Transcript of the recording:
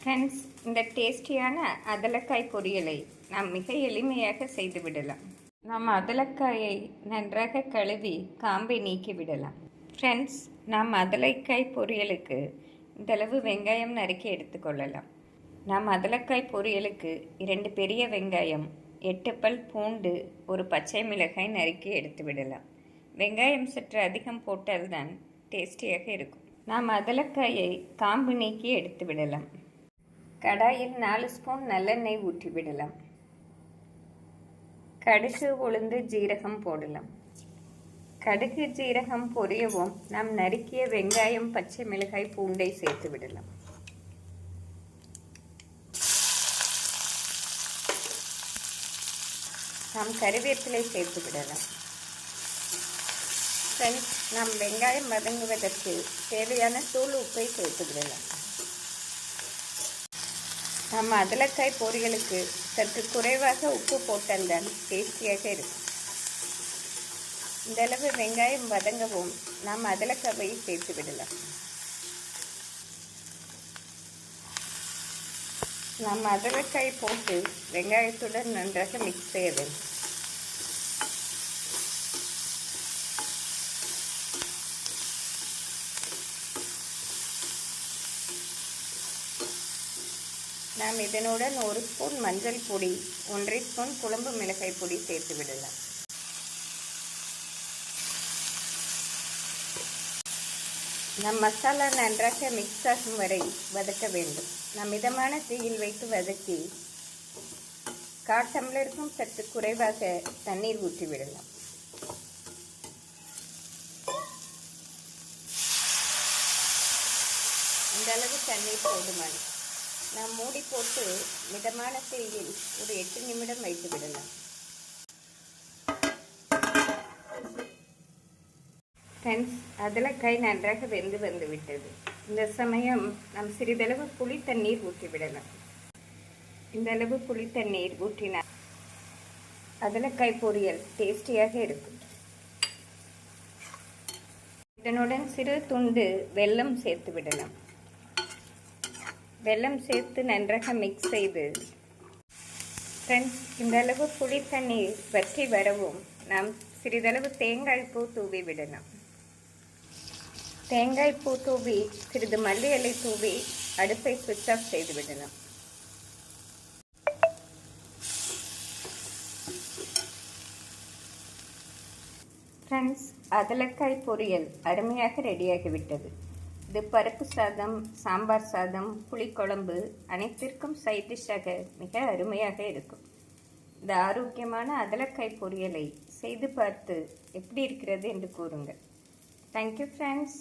Friends இந்த டேஸ்டியான அதலக்காய் பொரியலை நாம் மிக எளிமையாக செய்து விடலாம். நாம் அதலக்காயை நன்றாக கழுவி காம்பை நீக்கி விடலாம். ஃப்ரெண்ட்ஸ் நாம் அதலைக்காய் பொரியலுக்கு இந்தளவு வெங்காயம் நறுக்கி எடுத்துக்கொள்ளலாம் நாம் அதலக்காய் பொரியலுக்கு இரண்டு பெரிய வெங்காயம் எட்டு பல் பூண்டு ஒரு பச்சை மிளகாய் நறுக்கி எடுத்து விடலாம். வெங்காயம் சற்று அதிகம் போட்டால்தான் டேஸ்டியாக இருக்கும். நாம் அதலக்காயை காம்பு நீக்கி எடுத்து விடலாம். கடாயில் நாலு ஸ்பூன் நல்லெண்ணெய் ஊற்றி விடலாம் கடுகு உளுந்து ஜீரகம் போடலாம். கடுகு ஜீரகம் பொரியவும் நாம் நறுக்கிய வெங்காயம் பச்சை மிளகாய் பூண்டை சேர்த்து விடலாம். நாம் கருவேப்பிலை சேர்த்து விடலாம். ஃப்ரெண்ட்ஸ் நாம் வெங்காயம் வதங்குவதற்கு தேவையான தூள் உப்பை சேர்த்து விடலாம். நம்ம அதலக்காய் பொரியலுக்கு சற்று குறைவாக உப்பு போட்டால்தான் டேஸ்டியாக இருக்கும். இந்தளவு வெங்காயம் வதங்கவும் நாம் அதலக்காவை சேர்த்து விடலாம். நாம் அதலக்காய் போட்டு வெங்காயத்துடன் நன்றாக மிக்ஸ் செய்ய வேண்டும். நாம் இதனுடன் ஒரு ஸ்பூன் மஞ்சள் பொடி ஒன்றரை ஸ்பூன் குழம்பு மிளகாய் பொடி சேர்த்து விடலாம். நம் மசாலா நன்றாக மிக்ஸ் ஆகும் வரை வதக்க வேண்டும். நம் மிதமான தீயில் வைத்து வதக்கி கால் டம்ளருக்கும் சற்று குறைவாக தண்ணீர் ஊற்றி விடலாம். இந்த அளவு தண்ணீர் போதுமானது. நாம் மூடி போட்டு மிதமான தீயில் ஒரு எட்டு நிமிடம் வைத்து விடலாம். ஃப்ரெண்ட்ஸ் அதலக்காய் நன்றாக வெந்து வந்து விட்டது. இந்த சமயம் நாம் சிறிதளவு புளி தண்ணீர் ஊற்றி விடலாம். இந்த அளவு புளி தண்ணீர் ஊற்றினால் அதலக்காய் பொரியல் டேஸ்டியாக இருக்கும். இதனுடன் சிறு துண்டு வெல்லம் சேர்த்து விடலாம். வெல்லம் சேர்த்து நன்றாக மிக்ஸ் செய்து ஃப்ரெண்ட்ஸ் இந்த அளவு புளி தண்ணீர் வற்றி வரவும் நாம் சிறிதளவு தேங்காய் பூ தூவி விடலாம் தேங்காய் பூ தூவி சிறிது மல்லி இலை தூவி அடுப்பை சுவிட்ச் ஆஃப் செய்து விடலாம் ஃப்ரெண்ட்ஸ் அதலக்காய் பொரியல் அருமையாக ரெடியாகிவிட்டது இது பருப்பு சாதம் சாம்பார் சாதம் புளிக்குழம்பு அனைத்திற்கும் சைட் டிஷ்ஷாக மிக அருமையாக இருக்கும். இந்த ஆரோக்கியமான அதலக்காய் பொரியலை செய்து பார்த்து எப்படி இருக்கிறது என்று கூறுங்கள். Thank you friends